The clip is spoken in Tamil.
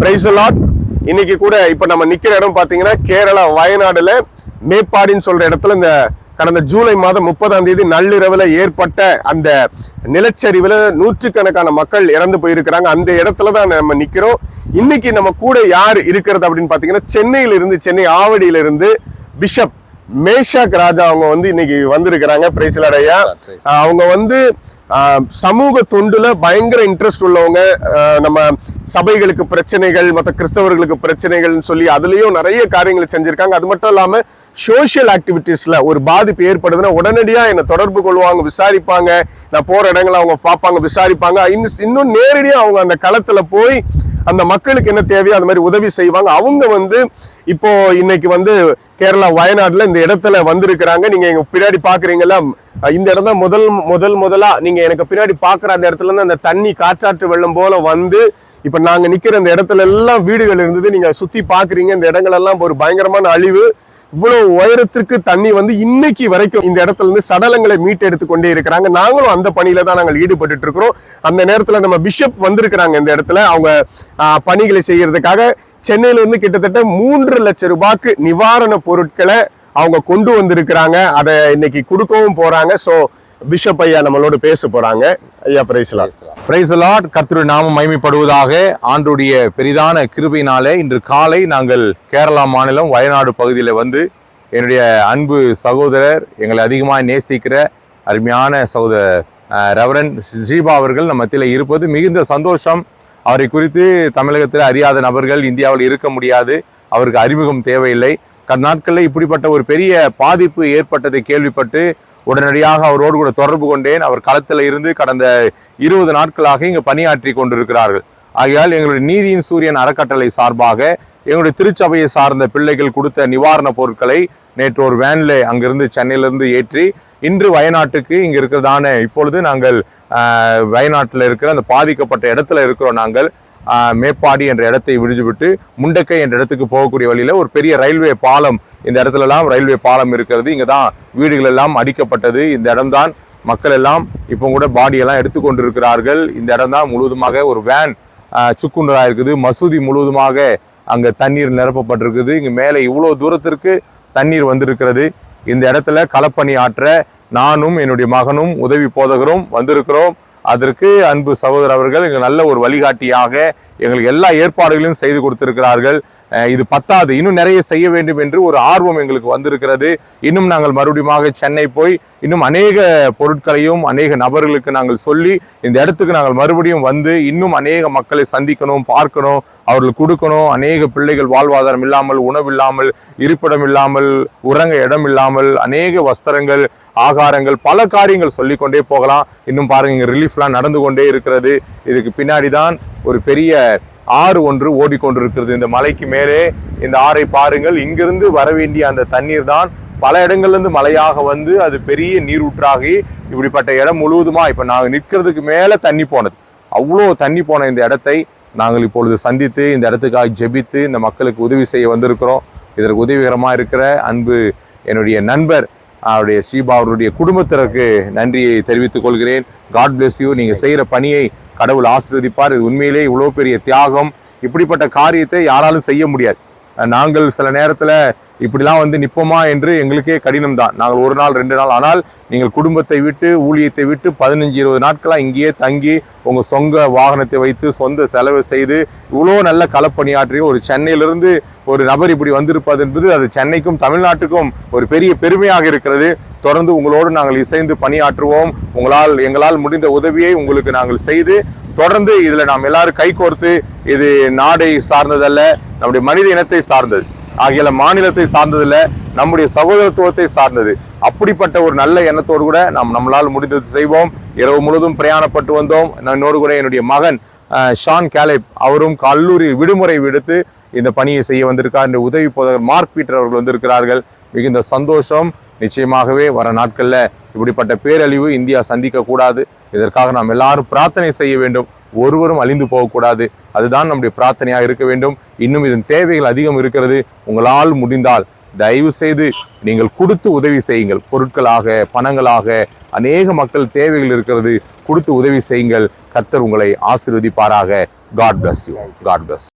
பிரைஸ் லாட் இன்னைக்கு கூட இப்ப நம்ம நிக்கிற இடம் பாத்தீங்கன்னா கேரளா வயநாடுல மேப்பாடின்னு சொல்ற இடத்துல இந்த கடந்த ஜூலை மாதம் முப்பதாம் தேதி நள்ளிரவுல ஏற்பட்ட அந்த நிலச்சரிவுல நூற்றுக்கணக்கான மக்கள் இறந்து போயிருக்கிறாங்க. அந்த இடத்துல தான் நம்ம நிக்கிறோம். இன்னைக்கு நம்ம கூட யார் இருக்கிறது அப்படின்னு பாத்தீங்கன்னா சென்னையில இருந்து சென்னை ஆவடியில இருந்து பிஷப் மேஷாக் ராஜா அவங்க வந்து இன்னைக்கு வந்திருக்கிறாங்க. பிரைஸ்லடையா அவங்க வந்து சமூக தொண்டுல பயங்கர இன்ட்ரெஸ்ட் உள்ளவங்க. நம்ம சபைகளுக்கு பிரச்சனைகள் மற்ற கிறிஸ்தவர்களுக்கு பிரச்சனைகள்னு சொல்லி அதுலேயும் நிறைய காரியங்களை செஞ்சுருக்காங்க. அது மட்டும் இல்லாமல் சோஷியல் ஆக்டிவிட்டீஸில் ஒரு பாதிப்பு ஏற்படுதுன்னா உடனடியாக என்னை தொடர்பு கொள்வாங்க விசாரிப்பாங்க. நான் போகிற இடங்களை அவங்க பார்ப்பாங்க விசாரிப்பாங்க. இன்னும் இன்னும் நேரடியாக அவங்க அந்த களத்தில் போய் அந்த மக்களுக்கு என்ன தேவையோ அந்த மாதிரி உதவி செய்வாங்க. அவங்க வந்து இப்போ இன்னைக்கு வந்து கேரளா வயநாடுல இந்த இடத்துல வந்திருக்கிறாங்க. நீங்க எங்க பின்னாடி பார்க்குறீங்களா இந்த இடம் தான் முதல் முதல் முதலா நீங்க எனக்கு பின்னாடி பாக்குற அந்த இடத்துல இருந்து அந்த தண்ணி காற்றாற்று வெள்ளம் போல வந்து இப்ப நாங்க நிக்கிற இந்த இடத்துல எல்லாம் வீடுகள் இருந்தது. நீங்க சுத்தி பாக்குறீங்க. இந்த இடங்கள் எல்லாம் ஒரு பயங்கரமான அழிவு. இவ்வளவு உயரத்திற்கு தண்ணி வந்து இன்னைக்கு வரைக்கும் இந்த இடத்துல இருந்து சடலங்களை மீட்டெடுத்து கொண்டே இருக்கிறாங்க. நாங்களும் அந்த பணியில தான் நாங்கள் ஈடுபட்டு இருக்கிறோம். அந்த நேரத்துல நம்ம பிஷப் வந்திருக்கிறாங்க இந்த இடத்துல. அவங்க பணிகளை செய்யறதுக்காக சென்னையில இருந்து கிட்டத்தட்ட மூன்று லட்சம் ரூபாய்க்கு நிவாரண பொருட்களை அவங்க கொண்டு வந்திருக்கிறாங்க. அதை இன்னைக்கு கொடுக்கவும் போறாங்க. ஸோ பிஷப் ஐயா நம்மளோட பேச போறாங்க. ஐயா பிரைஸ்லாட் பிரைஸ் லார்ட் கர்த்தருடைய நாமம் மைமைப்படுவதாக ஆண்டுடைய பெரிதான கிருபையினாலே இன்று காலை நாங்கள் கேரளா மாநிலம் வயநாடு பகுதியில் வந்து என்னுடைய அன்பு சகோதரர் எங்களை அதிகமாக நேசிக்கிற அருமையான சகோதரர் ரெவரன் ஸ்ரீபா அவர்கள் நம்ம மத்தியில் இருப்பது மிகுந்த சந்தோஷம். அவரை குறித்து தமிழகத்தில் அறியாத நபர்கள் இந்தியாவில் இருக்க முடியாது. அவருக்கு அறிமுகம் தேவையில்லை. நாட்களில் இப்படிப்பட்ட ஒரு பெரிய பாதிப்பு ஏற்பட்டதை கேள்விப்பட்டு உடனடியாக அவரோடு கூட தொடர்பு கொண்டேன். அவர் களத்தில் இருந்து கடந்த இருபது நாட்களாக இங்கு பணியாற்றி கொண்டிருக்கிறார்கள். ஆகையால் எங்களுடைய நீதியின் சூரியன் அறக்கட்டளை சார்பாக எங்களுடைய திருச்சபையை சார்ந்த பிள்ளைகள் கொடுத்த நிவாரணப் பொருட்களை நேற்று ஒரு வேனில் அங்கிருந்து சென்னையிலிருந்து ஏற்றி இன்று வயநாட்டுக்கு இங்கே இருக்கிறதான இப்பொழுது நாங்கள் வயநாட்டில் இருக்கிற அந்த பாதிக்கப்பட்ட இடத்துல இருக்கிறோம் நாங்கள். மேப்பாடி என்ற இடத்தை விடுவிட்டு முண்டக்கை என்ற இடத்துக்கு போகக்கூடிய வழியில் ஒரு பெரிய ரயில்வே பாலம். இந்த இடத்துலலாம் ரயில்வே பாலம் இருக்கிறது. இங்கே தான் வீடுகள் எல்லாம் அடிக்கப்பட்டது. இந்த இடம்தான் மக்கள் எல்லாம் இப்போ கூட பாடியெல்லாம் எடுத்துக்கொண்டு இருக்கிறார்கள் இந்த இடம் தான் முழுவதுமாக ஒரு வேன் சுக்குண்டராக இருக்குது. மசூதி முழுவதுமாக அங்கே தண்ணீர் நிரப்பப்பட்டிருக்குது. இங்கே மேலே இவ்வளோ தூரத்திற்கு தண்ணீர் வந்திருக்கிறது. இந்த இடத்துல களப்பணி ஆற்ற நானும் என்னுடைய மகனும் உதவி போதகரும் வந்திருக்கிறோம். அதற்கு அன்பு சகோதரர் அவர்கள் எங்களுக்கு நல்ல ஒரு வழிகாட்டியாக எங்களுக்கு எல்லா ஏற்பாடுகளையும் செய்து கொடுத்திருக்கிறார்கள். இது பத்தாது. இன்னும் நிறைய செய்ய வேண்டும் என்று ஒரு ஆர்வம் எங்களுக்கு வந்திருக்கிறது. இன்னும் நாங்கள் மறுபடியும் சென்னை போய் இன்னும் அநேக பொருட்களையும் அநேக நபர்களுக்கு நாங்கள் சொல்லி இந்த இடத்துக்கு நாங்கள் மறுபடியும் வந்து இன்னும் அநேக மக்களை சந்திக்கணும் பார்க்கணும் அவர்களுக்கு கொடுக்கணும். அநேக பிள்ளைகள் வாழ்வாதாரம் இல்லாமல் உணவு இல்லாமல் இருப்பிடம் இல்லாமல் உறங்க இடம் இல்லாமல் அநேக வஸ்திரங்கள் ஆகாரங்கள் பல காரியங்கள் சொல்லிக்கொண்டே போகலாம். இன்னும் பாருங்க இங்க ரிலீஃப்லாம் நடந்து கொண்டே இருக்கிறது. இதுக்கு பின்னாடி தான் ஒரு பெரிய ஆறு ஒன்று ஓடிக்கொண்டிருக்கிறது. இந்த மலைக்கு மேலே இந்த ஆறை பாருங்கள். இங்கிருந்து வர வேண்டிய அந்த தண்ணீர் தான் பல இடங்கள்லேருந்து மலையாக வந்து அது பெரிய நீரூற்றாகி இப்படிப்பட்ட இடம் முழுவதுமா இப்போ நாங்கள் நிற்கிறதுக்கு மேலே தண்ணி போனது. அவ்வளோ தண்ணி போன இந்த இடத்தை நாங்கள் இப்பொழுது சந்தித்து இந்த இடத்துக்காக ஜெபித்து இந்த மக்களுக்கு உதவி செய்ய வந்திருக்கிறோம். இதற்கு உதவிகரமாக இருக்கிற அன்பு என்னுடைய நண்பர் அவருடைய சீபா அவருடைய குடும்பத்தினருக்கு நன்றியை தெரிவித்துக் கொள்கிறேன். காட் பிளெஸ் யூ நீங்கள் செய்கிற பணியை கடவுள் ஆசீர்வதிப்பார். இது உண்மையிலே இவ்வளோ பெரிய தியாகம். இப்படிப்பட்ட காரியத்தை யாராலும் செய்ய முடியாது. நாங்கள் சில நேரத்தில் இப்படிலாம் வந்து நிற்போமா என்று எங்களுக்கே கடினம் தான் நாங்கள் ஒரு நாள் ரெண்டு நாள் ஆனால் நீங்கள் குடும்பத்தை விட்டு ஊழியத்தை விட்டு பதினஞ்சு இருபது நாட்களாக இங்கேயே தங்கி உங்கள் சொந்த வாகனத்தை வைத்து சொந்த செலவு செய்து இவ்வளோ நல்ல களப்பணியாற்றி ஒரு சென்னையிலிருந்து ஒரு நபர் இப்படி வந்திருப்பது என்பது அது சென்னைக்கும் தமிழ்நாட்டுக்கும் ஒரு பெரிய பெருமையாக இருக்கிறது. தொடர்ந்து உங்களோடு நாங்கள் இசைந்து பணியாற்றுவோம். உங்களால் எங்களால் முடிந்த உதவியை உங்களுக்கு நாங்கள் செய்து தொடர்ந்து இதில் நாம் எல்லாரும் கைகோர்த்து இது நாடை சார்ந்ததல்ல நம்முடைய மனித இனத்தை சார்ந்தது. ஆகிய மாநிலத்தை சார்ந்ததில்ல நம்முடைய சகோதரத்துவத்தை சார்ந்தது. அப்படிப்பட்ட ஒரு நல்ல எண்ணத்தோடு கூட நாம் நம்மளால் முடிந்தது செய்வோம். இரவு முழுவதும் பிரயாணப்பட்டு வந்தோம். என்னோடு கூட என்னுடைய மகன் ஷான் கேலேப் அவரும் கல்லூரி விடுமுறை விடுத்து இந்த பணியை செய்ய வந்திருக்கார். இந்த உதவி போதகர் மார்க் பீட்டர் அவர்கள் வந்திருக்கிறார்கள். மிகுந்த சந்தோஷம். நிச்சயமாகவே வர நாட்களில் இப்படிப்பட்ட பேரழிவு இந்தியா சந்திக்க கூடாது இதற்காக நாம் எல்லாரும் பிரார்த்தனை செய்ய வேண்டும். ஒருவரும் அழிந்து போகக்கூடாது. அதுதான் நம்முடைய பிரார்த்தனையாக இருக்க வேண்டும். இன்னும் இதன் தேவைகள் அதிகம் இருக்கிறது. உங்களால் முடிந்தால் தயவு செய்து நீங்கள் கொடுத்து உதவி செய்யுங்கள். பொருட்களாக பணங்களாக அநேக மக்கள் தேவைகள் இருக்கிறது. கொடுத்து உதவி செய்யுங்கள். கர்த்தர் உங்களை ஆசீர்வதிப்பாராக. God bless you God bless